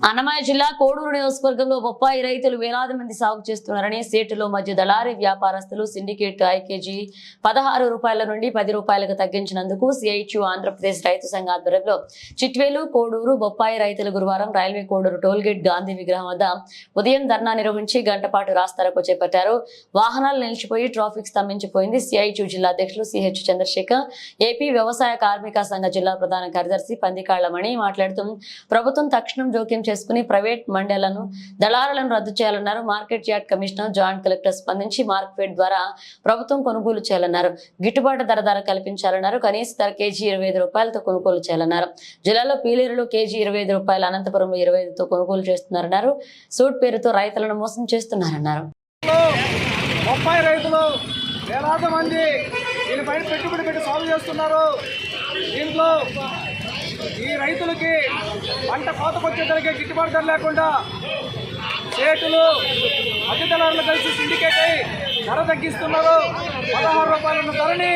అన్నమయ్య జిల్లా కోడూరు నియోజకవర్గంలో బొప్పాయి రైతులు వేలాది మంది సాగు చేస్తున్నారని సీటులో మధ్య దళారీ వ్యాపారస్తులు సిండికేట్ ఐకేజీ పదహారు రూపాయల నుండి పది రూపాయలకు తగ్గించినందుకు సిఐటియు ఆంధ్రప్రదేశ్ రైతు సంఘ ఆధ్వర్యంలో చిట్వేలు కోడూరు బొప్పాయి రైతులు గురువారం రైల్వే కోడూరు టోల్గేట్ గాంధీ విగ్రహం వద్ద ఉదయం ధర్నా నిర్వహించి గంటపాటు రాస్తారకు చేపట్టారు. వాహనాలు నిలిచిపోయి ట్రాఫిక్ స్తంభించిపోయింది. సిఐటియు జిల్లా అధ్యక్షులు సిహెచ్ చంద్రశేఖర్ ఏపీ వ్యవసాయ కార్మిక సంఘ జిల్లా ప్రధాన కార్యదర్శి పందికాళ్ళమణి మాట్లాడుతూ ప్రభుత్వం తక్షణం జోక్యం చేసుకుని ప్రైవేట్ మండళ్ళను దళారులను రద్దు చేయాలన్నారు. Market yard commissioner joint collector స్పందించి మార్కెట్ ద్వారా ప్రభుత్వం కొనుగోలు చేయాలన్నారు. గిట్టుబాటు ధర ధర కల్పించాలన్నారు. కనీస ధర కేజీ ఇరవై ఐదు రూపాయలతో కొనుగోలు చేయాలన్నారు. జిల్లాలో పీలేరులో కేజీ ఇరవై ఐదు రూపాయలు అనంతపురంలో ఇరవై ఐదుతో కొనుగోలు చేస్తున్నారన్నారు. సూట్ పేరుతో రైతులను మోసం చేస్తున్నారన్నారు. రైతులు వేలాది మంది దీనిపైన పెట్టుబడి పెట్టి సాగు చేస్తున్నారు. దీంట్లో ఈ రైతులకి పంట కోతకొచ్చేసరికి గిట్టుబాటు ధర లేకుండా సేటులు అతిథులను కలిసి సిండికేట్ అయి ధర తగ్గిస్తున్నారు. పదహారు రూపాయలున్న ధరని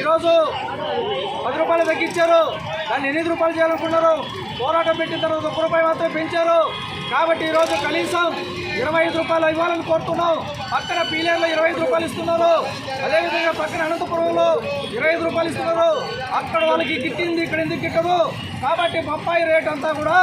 ఈరోజు పది రూపాయలు తగ్గించారు. దాన్ని ఎనిమిది రూపాయలు చేయాలనుకున్నారు. పోరాటం పెట్టిన తర్వాత ఒక్క రూపాయి మాత్రమే పెంచారు. కాబట్టి ఈరోజు కనీసం ఇరవై ఐదు రూపాయలు ఇవ్వాలని కోరుతున్నాం. పక్కన పీలేరులో ఇరవై ఐదు రూపాయలు ఇస్తున్నారు. అదేవిధంగా పక్కన అనంతపురంలో ఇరవై ఐదు రూపాయలు ఇస్తున్నారు. అక్కడ వాళ్ళకి గిట్టింది ఇక్కడ ఎందుకు గిట్టదు? కాబట్టి బొప్పాయి రేట్ అంతా కూడా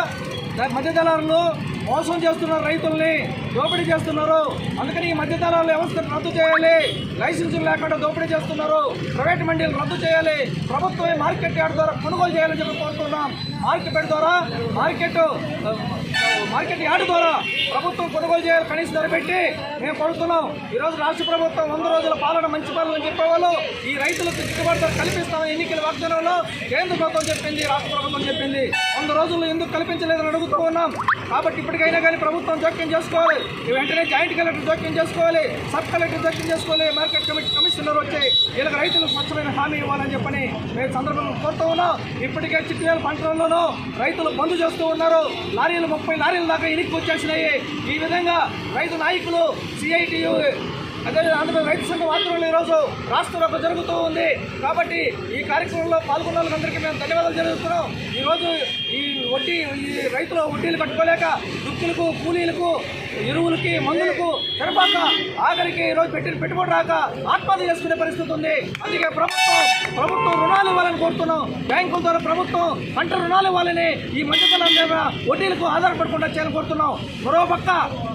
మధ్య దళారులు మోసం చేస్తున్నారు రైతుల్ని దోపిడీ చేస్తున్నారు. అందుకని ఈ మధ్య వ్యవస్థను రద్దు చేయాలి. లైసెన్సులు లేకుండా దోపిడీ చేస్తున్నారు. ప్రైవేట్ మండీలు రద్దు చేయాలి. ప్రభుత్వమే మార్కెట్ యార్డ్ ద్వారా కొనుగోలు చేయాలని చెప్పి కోరుతున్నాం. మార్కెట్ ద్వారా మార్కెట్ మార్కెట్ యార్డు ద్వారా ప్రభుత్వం కొనుగోలు చేయాలి కనీస ధర పెట్టి మేము కొడుతున్నాం ఈరోజు రాష్ట్ర ప్రభుత్వం వంద రోజుల పాలన మంచి పాలన అని చెప్పేవాళ్ళు. ఈ రైతులకు గిట్టుబాటు కల్పిస్తామని ఎన్నికల వాగ్దానంలో కేంద్ర ప్రభుత్వం చెప్పింది రాష్ట్ర ప్రభుత్వం చెప్పింది. వంద రోజుల్లో ఎందుకు కల్పించలేదని అడుగుతూ ఉన్నాం. కాబట్టి ఇప్పటికైనా కానీ ప్రభుత్వం జోక్యం చేసుకోవాలి. వెంటనే జాయింట్ కలెక్టర్ జోక్యం చేసుకోవాలి. సబ్ కలెక్టర్ జోక్యం చేసుకోవాలి. మార్కెట్ కమిటీ కమిషనర్ వచ్చి వీళ్ళకి రైతులకు స్వచ్ఛమైన హామీ ఇవ్వాలని చెప్పని మేము సందర్భంగా కోరుతూ ఉన్నాం. ఇప్పటికే చిట్టివేల పంటల్లోనూ రైతులు బంద్ చేస్తూ ఉన్నారు. లారీలు ముప్పై లారీలు దాకా ఇనికి వచ్చేసినాయి. ఈ విధంగా రైతు నాయకులు సిఐటియు అదే ఆంధ్రప్రదేశ్ రైతు సంఘం ఆధ్వర్యంలో ఈరోజు రాష్ట్ర వ్యాప్తం జరుగుతూ ఉంది. కాబట్టి ఈ కార్యక్రమంలో పాల్గొన్న వాళ్ళందరికీ మేము ధన్యవాదాలు జరుగుతున్నాం. ఈరోజు ఈ వడ్డీ ఈ రైతులు వడ్డీలు కట్టుకోలేక దుక్కులకు కూలీలకు ఎరువులకి మందులకు సరిపాక ఆఖరికి ఈరోజు పెట్టిన పెట్టుబడి రాక ఆత్మహత్య చేసుకునే పరిస్థితి ఉంది. అందుకే ప్రభుత్వం ప్రభుత్వం రుణాలు ఇవ్వాలని కోరుతున్నాం. బ్యాంకుల ద్వారా ప్రభుత్వం పంట రుణాలు ఇవ్వాలని ఈ మధ్యకాలం మీద వడ్డీలకు ఆధారపడకుండా చేయాలని కోరుతున్నాం. మరో పక్క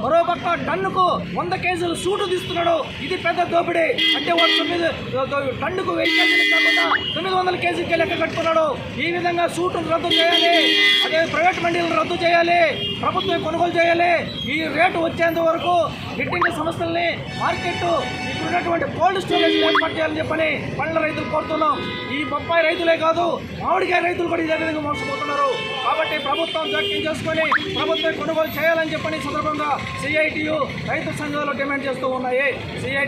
మరో పక్క టన్నుకు వంద కేజీలు సూటు తీస్తున్నాడు. ఇది పెద్ద దోపిడీ. అంటే వాడు తొమ్మిది టన్నుకు వెయ్యి కేజీలు కాకుండా తొమ్మిది వందల కేజీకి లెక్క కట్టుకున్నాడు. ఈ విధంగా సూటును రద్దు చేయాలి. అదే ప్రైవేట్ మండీలను రద్దు చేయాలి. ప్రభుత్వం కొనుగోలు చేయాలి. ఈ రేటు వచ్చేంత వరకు గిట్టింగ్ సంస్థల్ని మార్కెట్ ఇప్పుడు కోల్డ్ స్టోరేజ్ ఏర్పాటు చేయాలని చెప్పని పండ్ల రైతులు కోరుతున్నాం. ఈ బొప్పాయి రైతులే కాదు మామిడికాయ రైతులు కూడా ఇదే విధంగా మోసపోతున్నారు. కాబట్టి ప్రభుత్వం జోక్యం చేసుకొని ప్రభుత్వం కొనుగోలు చేయాలని చెప్పని సందర్భంగా సిఐటియు రైతు సంఘాలు డిమాండ్ చేస్తూ ఉన్నాయి. సిఐ